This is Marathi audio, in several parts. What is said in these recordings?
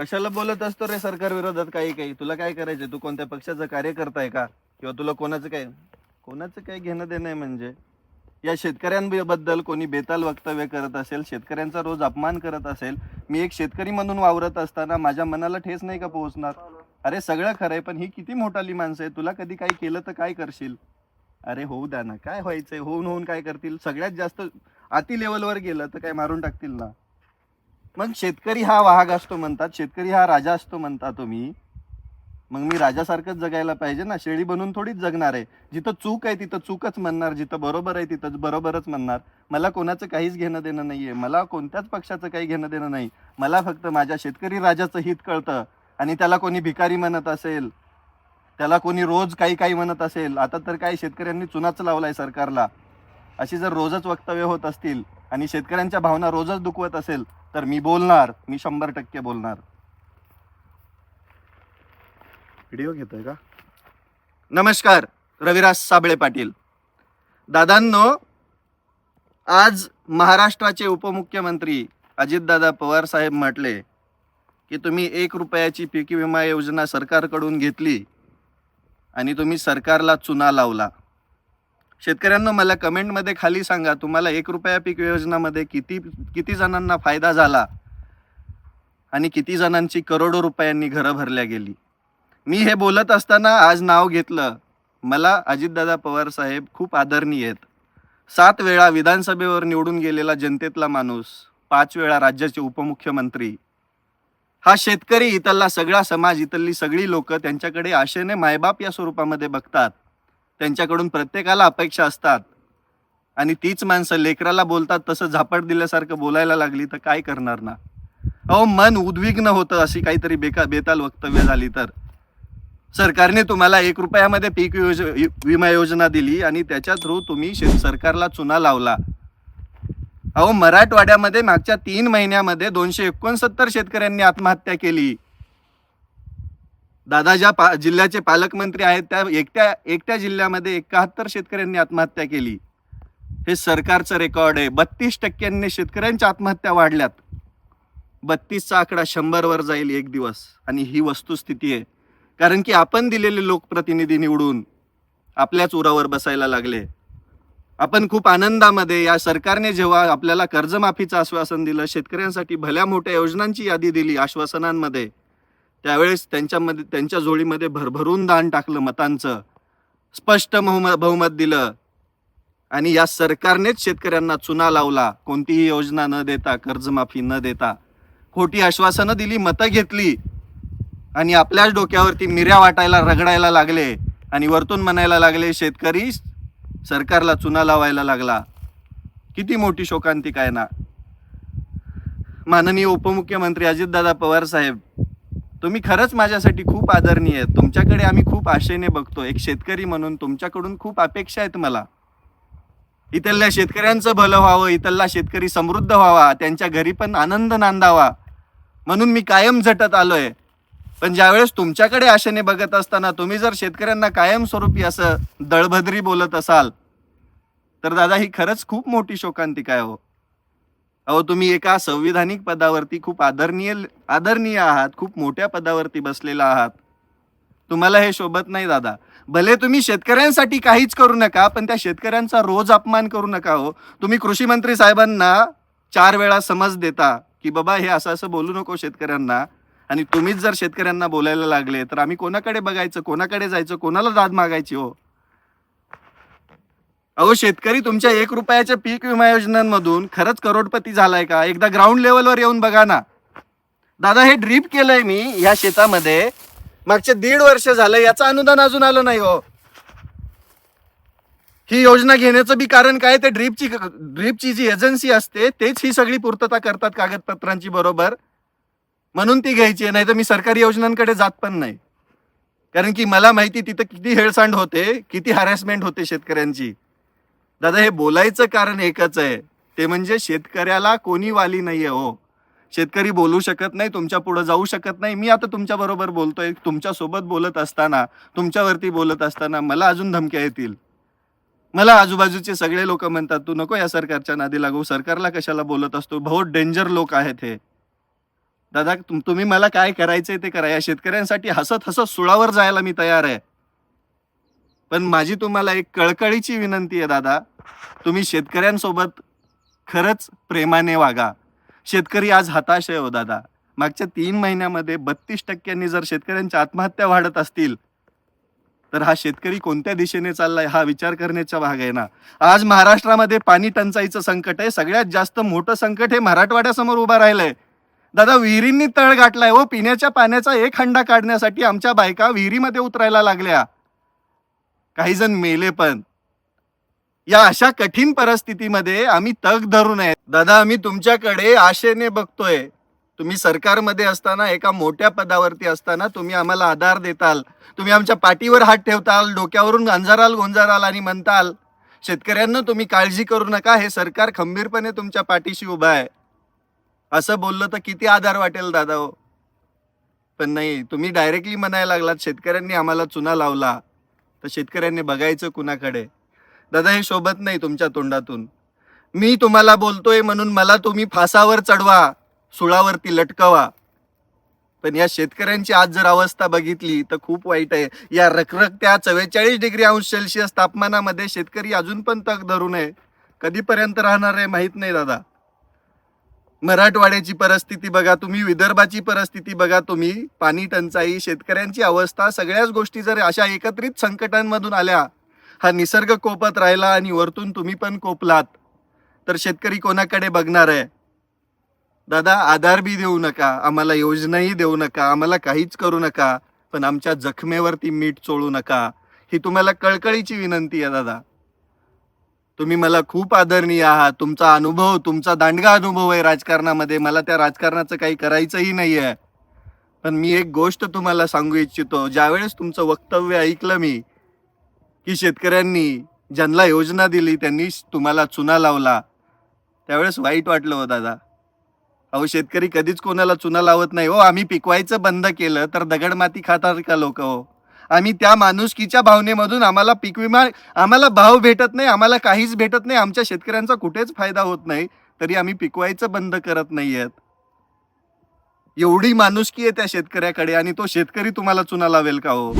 कशाला बोलत असतो रे सरकार विरोधात काही काही? तुला काय करायचंय? तू कोणत्या पक्षाचं कार्यकर्ता आहे का? किंवा तुला कोणाचं काय कोणाचं काय घेणं देणं आहे म्हणजे? या शेतकऱ्यांबद्दल कोणी बेताल वक्तव्य करत असेल शेतकऱ्यांचा रोज अपमान करत असेल मी एक शेतकरी म्हणून वावरत असताना माझ्या मनाला ठेस नाही का पोहोचणार? अरे सगळं खरं आहे पण ही किती मोठाली माणसं आहे तुला कधी काही केलं तर काय करशील? अरे होऊ द्या ना. काय व्हायचंय? होऊन होऊन काय करतील? सगळ्यात जास्त अति लेवलवर गेलं तर काय मारून टाकतील ना? मग शेतकरी हा वाहग असतो म्हणतात शेतकरी हा राजा असतो म्हणता तुम्ही. मग मी राजासारखंच जगायला पाहिजे ना शेळी बनून थोडीच जगणार आहे. जिथं चूक आहे तिथं चूकच म्हणणार जिथं बरोबर आहे तिथं बरोबरच म्हणणार. मला कोणाचं काहीच घेणं देणं नाही आहे मला कोणत्याच पक्षाचं काही घेणं देणं नाही. मला फक्त माझ्या शेतकरी राजाचं हित कळतं आणि त्याला कोणी भिकारी म्हणत असेल त्याला कोणी रोज काही काही म्हणत असेल आता तर काही शेतकऱ्यांनी चुनाच लावलाय सरकारला. अशी जर रोजच वक्तव्य होत असतील आणि शेतकऱ्यांच्या भावना रोजच दुखवत असेल तर मी बोलणार मी शंभर टक्के बोलणार. व्हिडिओ घेतोय का? नमस्कार रविराज साबळे पाटील. दादांनो आज महाराष्ट्राचे उपमुख्यमंत्री अजितदादा पवार साहेब म्हटले की तुम्ही एक रुपयाची पीक विमा योजना सरकारकडून घेतली आणि तुम्ही सरकारला चुना लावला. शेतकऱ्यांना मला कमेंटमध्ये खाली सांगा तुम्हाला एक रुपया पीक योजनामध्ये किती किती जणांना फायदा झाला? आणि किती जणांची करोडो रुपयांनी घरं भरल्या गेली? मी हे बोलत असताना आज नाव घेतलं. मला अजितदादा पवार साहेब खूप आदरणीय आहेत. सात वेळा विधानसभेवर निवडून गेलेला जनतेतला माणूस पाच वेळा राज्याचे उपमुख्यमंत्री. हा शेतकरी इथला सगळा समाज इथली सगळी लोक त्यांच्याकडे आशेने मायबाप या स्वरूपामध्ये बघतात. त्यांच्याकडून प्रत्येकाला अपेक्षा असतात. आणि तीच माणसं लेकराला बोलतात तसं झापड दिल्यासारखं बोलायला लागली तर काय करणार ना? अहो मन उद्विग्न होतं अशी काहीतरी बेका बेताल वक्तव्य झाली तर. सरकारने तुम्हाला एक रुपयामध्ये पीक योज विमा योजना दिली आणि त्याच्या थ्रू तुम्ही शे सरकारला चुना लावला. अहो मराठवाड्यामध्ये मागच्या तीन महिन्यामध्ये दोनशे एकोणसत्तर शेतकऱ्यांनी आत्महत्या केली. दादा ज्या पा जिल्ह्याचे पालकमंत्री आहेत त्या एकट्या एकट्या जिल्ह्यामध्ये एकाहत्तर शेतकऱ्यांनी आत्महत्या केली. हे सरकारचं रेकॉर्ड आहे. बत्तीस टक्क्यांनी शेतकऱ्यांच्या आत्महत्या वाढल्यात. बत्तीसचा आकडा शंभरवर जाईल एक दिवस. आणि ही वस्तुस्थिती आहे. कारण की आपण दिलेले लोकप्रतिनिधी निवडून आपल्याच उरावर बसायला लागले. आपण खूप आनंदामध्ये या सरकारने जेव्हा आपल्याला कर्जमाफीचं आश्वासन दिलं शेतकऱ्यांसाठी भल्या मोठ्या योजनांची यादी दिली आश्वासनांमध्ये त्यावेळेस त्यांच्यामध्ये त्यांच्या जोडीमध्ये भरभरून दान टाकलं मतांचं. स्पष्ट बहुमत बहुमत दिलं. आणि या सरकारनेच शेतकऱ्यांना चुना लावला. कोणतीही योजना न देता कर्जमाफी न देता. खोटी आश्वासनं दिली मतं घेतली. आणि आपल्याच डोक्यावरती मिऱ्या वाटायला रगडायला लागले. आणि वरतून म्हणायला लागले शेतकरी सरकारला चुना लावायला लागला. किती मोठी शोकांतिक आहे ना. माननीय उपमुख्यमंत्री अजितदादा पवार साहेब तुम्ही खरंच माझ्यासाठी खूप आदरणीय आहेत. तुमच्याकडे आम्ही खूप आशेने बघतो. एक शेतकरी म्हणून तुमच्याकडून खूप अपेक्षा आहेत मला. इथल्या शेतकऱ्यांचं भलं व्हावं इथला शेतकरी समृद्ध व्हावा त्यांच्या घरी पण आनंद नांदावा म्हणून मी कायम झटत आलोय. पण ज्यावेळेस तुमच्याकडे आशेने बघत असताना तुम्ही जर शेतकऱ्यांना कायमस्वरूपी असं दळभद्री बोलत असाल तर दादा ही खरंच खूप मोठी शोकांतिका आहे हो. अहो तुम्ही एका संविधानिक पदावरती खूप आदरणीय आदरणीय आहात खूप मोठ्या पदावरती बसलेला आहात. तुम्हाला हे शोभत नाही दादा. भले तुम्ही शेतकऱ्यांसाठी काहीच करू नका पण त्या शेतकऱ्यांचा रोज अपमान करू नका हो. तुम्ही कृषी मंत्री साहेबांना चार वेळा समज देता की बाबा हे असं असं बोलू नको शेतकऱ्यांना. आणि तुम्हीच जर शेतकऱ्यांना बोलायला लागले तर आम्ही कोणाकडे बघायचं कोणाकडे जायचं कोणाला दाद मागायची हो? अहो शेतकरी तुमच्या एक रुपयाच्या पीक विमा योजनांमधून खरंच करोडपती झालाय का? एकदा ग्राउंड लेवलवर येऊन बघा ना. दादा हे ड्रीप केलंय मी या शेतामध्ये. मागचे दीड वर्ष झालं याचं अनुदान अजून आलं नाही हो. ही योजना घेण्याचं बी कारण काय? ते ड्रीपची ड्रीपची जी एजन्सी असते तेच ही सगळी पूर्तता करतात कागदपत्रांची बरोबर. म्हणून ती घ्यायची आहे नाही तर मी सरकारी योजनांकडे जात पण नाही. कारण की मला माहिती तिथं किती हेळसांड होते किती हॅरॅसमेंट होते शेतकऱ्यांची. दादा हे बोलायचं कारण एकच आहे. ते म्हणजे शेतकऱ्याला कोणी वाली नाहीये हो. शेतकरी बोलू शकत नाही तुमच्यापुढे जाऊ शकत नाही. मी आता तुमच्या बरोबर बोलतोय तुमच्यासोबत बोलत असताना तुमच्यावरती बोलत असताना मला अजून धमक्या येतील. मला आजूबाजूचे सगळे लोक म्हणतात तू नको या सरकारच्या नादी लागू. सरकारला कशाला बोलत असतो? बहुत डेंजर लोक आहेत हे. दादा तुम- तुम्ही मला काय करायचंय ते करा. या शेतकऱ्यांसाठी हसत हसत सुळावर जायला मी तयार आहे. पण माझी तुम्हाला एक कळकळीची विनंती आहे दादा. तुम्ही शेतकऱ्यांसोबत खरंच प्रेमाने वागा. शेतकरी आज हताश आहे हो दादा. मागच्या तीन महिन्यामध्ये बत्तीस टक्क्यांनी जर शेतकऱ्यांच्या आत्महत्या वाढत असतील तर हा शेतकरी कोणत्या दिशेने चाललाय हा विचार करण्याचा भाग आहे ना. आज महाराष्ट्रामध्ये पाणी टंचाईचं संकट आहे. सगळ्यात जास्त मोठं संकट हे मराठवाड्यासमोर उभं राहिलंय. दादा विहिरींनी तळ गाठलाय हो. पिण्याच्या पाण्याचा एक हंडा काढण्यासाठी आमच्या बायका विहिरीमध्ये उतरायला लागल्या. काही जण मेले पण. या अशा कठीण परिस्थितीमध्ये आम्ही तग धरू नये दादा आम्ही तुमच्याकडे आशेने बघतोय. तुम्ही सरकारमध्ये असताना एका मोठ्या पदावरती असताना तुम्ही आम्हाला आधार देताल. तुम्ही आमच्या पाठीवर हात ठेवताल डोक्यावरून गांजाराल गोंजाराल आणि म्हणताल शेतकऱ्यांना तुम्ही काळजी करू नका हे सरकार खंबीरपणे तुमच्या पाठीशी उभं आहे. असं बोललं तर किती आधार वाटेल दादा हो? पण नाही तुम्ही डायरेक्टली म्हणायला लागलात शेतकऱ्यांनी आम्हाला चुना लावला. तर शेतकऱ्यांनी बघायचं कुणाकडे? दादा हे शोभत नाही तुमच्या तोंडातून. मी तुम्हाला बोलतोय म्हणून मला तुम्ही फासावर चढवा सुळावरती लटकवा. पण या शेतकऱ्यांची आज जर अवस्था बघितली तर खूप वाईट आहे. या रखरखत्या चव्वेचाळीस डिग्री अंश सेल्सिअस तापमानामध्ये शेतकरी अजून पण तग धरू नये कधीपर्यंत राहणार आहे माहीत नाही दादा. मराठवाड्याची परिस्थिती बघा तुम्ही विदर्भाची परिस्थिती बघा तुम्ही. पाणी टंचाई शेतकऱ्यांची अवस्था सगळ्याच गोष्टी जर अशा एकत्रित संकटांमधून आल्या हा निसर्ग कोपत राहिला आणि वरतून तुम्ही पण कोपलात. तर शेतकरी कोणाकडे बघणार आहे? दादा आधार बी देऊ नका. आम्हाला योजनाही देऊ नका. आम्हाला काहीच करू नका. पण आमच्या जखमेवरती मीठ चोळू नका. ही तुम्हाला कळकळीची विनंती आहे दादा. तुम्ही मला खूप आदरणीय आहात. तुमचा अनुभव तुमचा दांडगा अनुभव आहे राजकारणामध्ये. मला त्या राजकारणाचं काही करायचंही नाही आहे पण मी एक गोष्ट तुम्हाला सांगू इच्छितो. ज्यावेळेस तुमचं वक्तव्य ऐकलं मी की शेतकऱ्यांनी ज्यांना योजना दिली त्यांनी तुम्हाला चुना लावला. त्यावेळेस वाईट वाटलं हो दादा. अहो शेतकरी कधीच कोणाला चुना लावत नाही हो. आम्ही पिकवायचं बंद केलं तर दगडमाती खातात का लोक हो? आम्ही त्या माणुसकीच्या भावनेमधून आम्हाला पीक विमा आम्हाला भाव भेटत नाही आम्हाला काहीच भेटत नाही आमच्या शेतकऱ्यांचा कुठेच फायदा होत नाही तरी आम्ही पिकवायचं बंद करत नाहीयेत एवढी माणुसकी आहे त्या शेतकऱ्याकडे आणि तो शेतकरी तुम्हाला चुना लावेल का हो?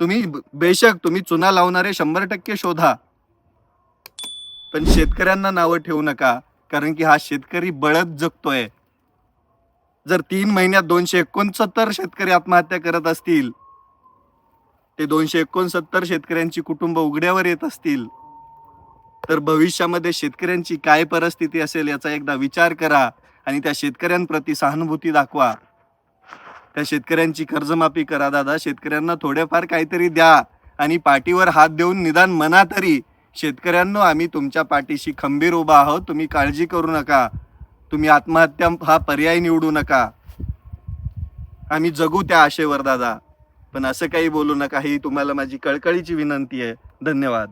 तुम्ही बेशक तुम्ही चुना लावणारे शंभर टक्के शोधा. पण शेतकऱ्यांना नावं ठेवू नका कारण की हा शेतकरी बळत जगतोय. जर तीन महिन्यात दोनशे एकोणसत्तर शेतकरी आत्महत्या करत असतील ते दोनशे एकोणसत्तर शेतकऱ्यांची कुटुंब उघड्यावर येत असतील तर भविष्यामध्ये शेतकऱ्यांची काय परिस्थिती असेल याचा एकदा विचार करा आणि त्या शेतकऱ्यांप्रती सहानुभूती दाखवा. त्या शेतकऱ्यांची कर्जमाफी करा दादा. शेतकऱ्यांना थोडेफार काहीतरी द्या आणि पाठीवर हात देऊन निदान मना तरी. शेतकऱ्यांनो आम्ही तुमच्या पाठीशी खंबीर उभा आहोत. तुम्ही काळजी करू नका. तुम्ही आत्महत्या हा पर्याय निवडू नका. आम्ही जगू त्या आशेवर दादा. पण असं काही बोलू नका. ही तुम्हाला माझी कळकळीची विनंती आहे. धन्यवाद.